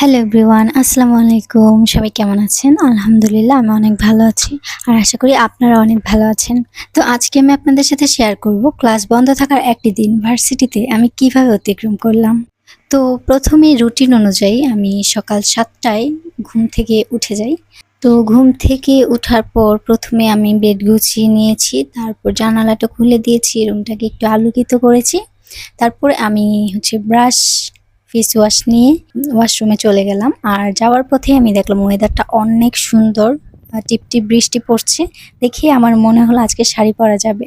Hello everyone আসসালামু আলাইকুম। সবাই কেমন আছেন? আলহামদুলিল্লাহ, আমি অনেক ভালো আছি। আর আশা করি আপনারা অনেক ভালো আছেন। তো আজকে আমি আপনাদের সাথে শেয়ার করব ক্লাস বন্ধ থাকার একটি দিন ভার্সিটিতে আমি কীভাবে অতিক্রম করলাম। তো প্রথমে রুটিন অনুযায়ী আমি সকাল সাতটায় ঘুম থেকে উঠে যাই। তো ঘুম থেকে ওঠার পর প্রথমে আমি বেড গুছিয়ে নিয়েছি, তারপর জানালাটা খুলে দিয়েছি রুমটাকে একটু আলোকিত করেছি। তারপরে আমি হচ্ছে ব্রাশ ফেস ওয়াশ নিয়ে ওয়াশরুমে চলে গেলাম। আর যাওয়ার পথে আমি দেখলাম ওয়েদারটা অনেক সুন্দর টিপটিপ বৃষ্টি পড়ছে। দেখে আমার মনে হলো আজকে শাড়ি পরা যাবে।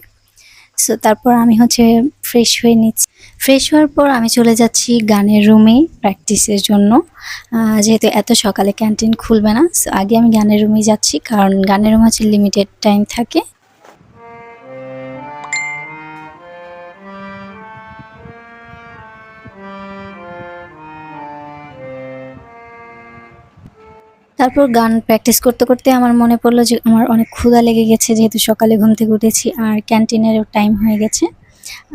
সো তারপর আমি হচ্ছে ফ্রেশ হয়ে নিচ্ছি। ফ্রেশ হওয়ার পর আমি চলে যাচ্ছি গানের রুমে প্র্যাকটিসের জন্য। যেহেতু এত সকালে ক্যান্টিন খুলবে না সো আগে আমি গানের রুমে যাচ্ছি, কারণ গানের রুম হচ্ছে লিমিটেড টাইম থাকে। তারপর গান প্র্যাকটিস করতে করতে আমার মনে পড়ল যে আমার অনেক ক্ষুধা লেগে গেছে, যেহেতু সকালে ঘুম থেকে উঠেছি আর ক্যান্টিনেরও টাইম হয়ে গেছে।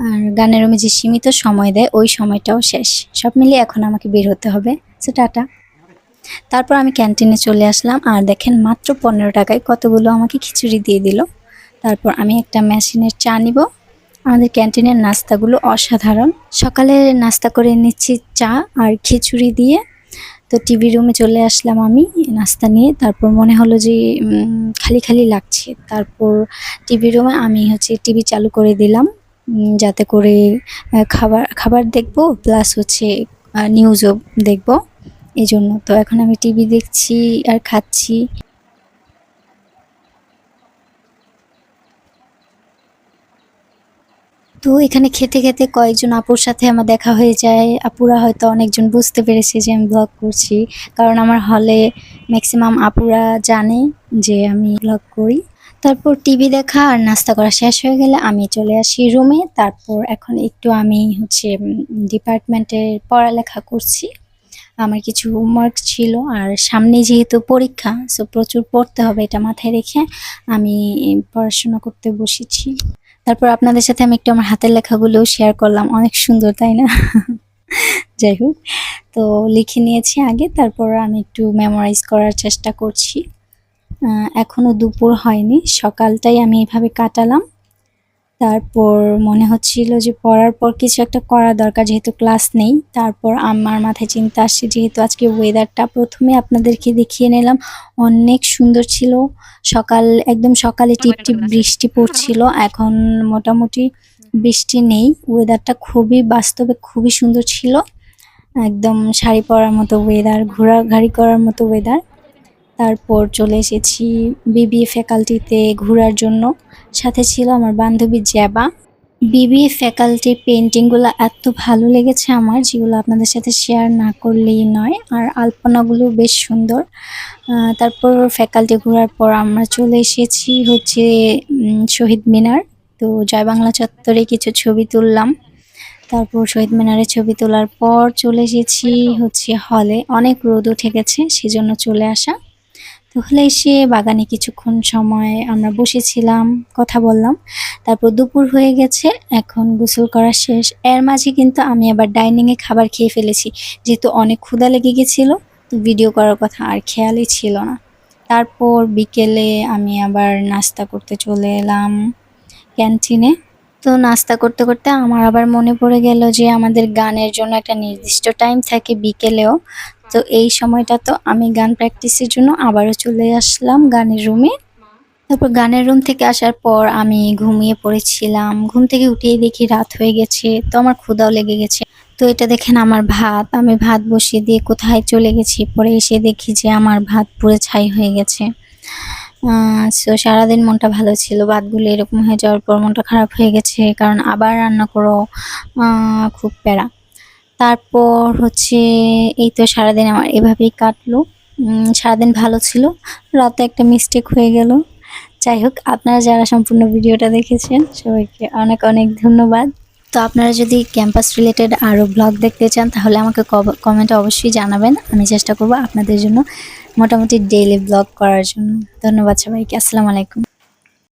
আর গানের রুমে যে সীমিত সময় দেয়, ওই সময়টাও শেষ। সব মিলিয়ে এখন আমাকে বের হতে হবে। সে টাটা। তারপর আমি ক্যান্টিনে চলে আসলাম আর দেখেন মাত্র পনেরো টাকায় কতগুলো আমাকে খিচুড়ি দিয়ে দিল। তারপর আমি একটা মেশিনের চা নিব। আমাদের ক্যান্টিনের নাস্তাগুলো অসাধারণ। সকালে নাস্তা করে নিচ্ছি চা আর খিচুড়ি দিয়ে। তো টিভি রুমে চলে আসলাম আমি নাস্তা নিয়ে। তারপর মনে হলো যে খালি খালি লাগছে। তারপর টিভি রুমে আমি হচ্ছে টিভি চালু করে দিলাম যাতে করে খাবার খাবার দেখব প্লাস হচ্ছে নিউজও দেখব। এই জন্য তো এখন আমি টিভি দেখছি আর খাচ্ছি। তো এখানে খেতে খেতে কয়েকজন আপুর সাথে আমার দেখা হয়ে যায়। আপুরা হয়তো অনেকজন বুঝতে পেরেছে যে আমি ব্লগ করছি। কারণ আমার হলে ম্যাক্সিমাম আপুরা জানে যে আমি ব্লগ করি। তারপর টিভি দেখা আর নাস্তা করা শেষ হয়ে গেলে আমি চলে আসি রুমে তারপর এখন একটু আমি হচ্ছে ডিপার্টমেন্টের পড়ালেখা করছি। আমার কিছু হোমওয়ার্ক ছিল আর সামনে যেহেতু পরীক্ষা সো প্রচুর পড়তে হবে এটা মাথায় রেখে আমি পড়াশোনা করতে বসেছি। তারপর আপনাদের সাথে আমি একটু আমার হাতের লেখাগুলো শেয়ার করলাম। অনেক সুন্দর, তাই না? যাই হোক, তো লিখে নিয়েছি আগে, তারপর আমি একটু মেমোরাইজ করার চেষ্টা করছি। এখনও এখনও দুপুর হয়নি, সকালটাই আমি এভাবে কাটালাম। তারপর মনে হচ্ছিল যে পড়ার পর কিছু একটা করা দরকার যেহেতু ক্লাস নেই। তারপর আমার মাথায় চিন্তা আসছে যেহেতু আজকে ওয়েদারটা প্রথমে আপনাদেরকে দেখিয়ে নিলাম অনেক সুন্দর ছিল। সকাল একদম সকালে টিপ টিপ বৃষ্টি পড়ছিল এখন মোটামুটি বৃষ্টি নেই। ওয়েদারটা খুবই বাস্তবে খুবই সুন্দর ছিল। একদম শাড়ি পরার মতো ওয়েদার ঘোরাঘাড়ি করার মতো ওয়েদার তারপর চলে এসেছি বিবিএ ফ্যাকাল্টিতে ঘোরার জন্য। সাথে ছিল আমার বান্ধবী জ্যাবা। বিবিএ ফ্যাকাল্টির পেন্টিংগুলো এত ভালো লেগেছে আমার, যেগুলো আপনাদের সাথে শেয়ার না করলেই নয়। আর আলপনাগুলো বেশ সুন্দর। তারপর ফ্যাকাল্টি ঘোরার পর আমরা চলে এসেছি হচ্ছে শহীদ মিনার। তো জয় বাংলা চত্বরে কিছু ছবি তুললাম। তারপর শহীদ মিনারে ছবি তোলার পর চলে এসেছি হচ্ছে হলে। অনেক রোদ উঠে গেছে, সেজন্য চলে আসা। তো হলে এসে বাগানে কিছুক্ষণ সময় আমরা বসেছিলাম, কথা বললাম। তারপর দুপুর হয়ে গেছে, এখন গোসল করা শেষ। এর মাঝে কিন্তু আমি আবার ডাইনিংয়ে খাবার খেয়ে ফেলেছি, যেহেতু অনেক ক্ষুধা লেগে গেছিল, তো ভিডিও করার কথা আর খেয়ালই ছিল না। তারপর বিকেলে আমি আবার নাস্তা করতে চলে এলাম ক্যান্টিনে। তো নাস্তা করতে করতে আমার আবার মনে পড়ে গেল যে আমাদের গানের জন্য একটা নির্দিষ্ট টাইম থাকে বিকেলেও। তো এই সময়টা তো আমি গান প্র্যাকটিসের জন্য আবারও চলে আসলাম গানের রুমে তারপর গানের রুম থেকে আসার পর আমি ঘুমিয়ে পড়েছিলাম। ঘুম থেকে উঠিয়ে দেখি রাত হয়ে গেছে, তো আমার ক্ষুধাও লেগে গেছে। তো এটা দেখেন আমার ভাত, আমি ভাত বসিয়ে দিয়ে কোথায় চলে গেছি? পরে এসে দেখি যে আমার ভাত পুরো ছাই হয়ে গেছে। সো সারাদিন মনটা ভালো ছিল ভাতগুলো এরকম হয়ে যাওয়ার পর মনটা খারাপ হয়ে গেছে, কারণ আবার রান্না করো খুব প্যারা। তারপর হচ্ছে এই তো সারাদিন আমার এভাবেই কাটলো। সারাদিন ভালো ছিল, রাতে একটা মিস্টেক হয়ে গেল। যাই হোক, আপনারা যারা সম্পূর্ণ ভিডিওটা দেখেছেন, সবাইকে অনেক অনেক ধন্যবাদ। তো আপনারা যদি ক্যাম্পাস রিলেটেড আরও ব্লগ দেখতে চান, তাহলে আমাকে কমেন্টে অবশ্যই জানাবেন। আমি চেষ্টা করব আপনাদের জন্য মোটামুটি ডেইলি ব্লগ করার জন্য। ধন্যবাদ সবাইকে আসসালামু আলাইকুম।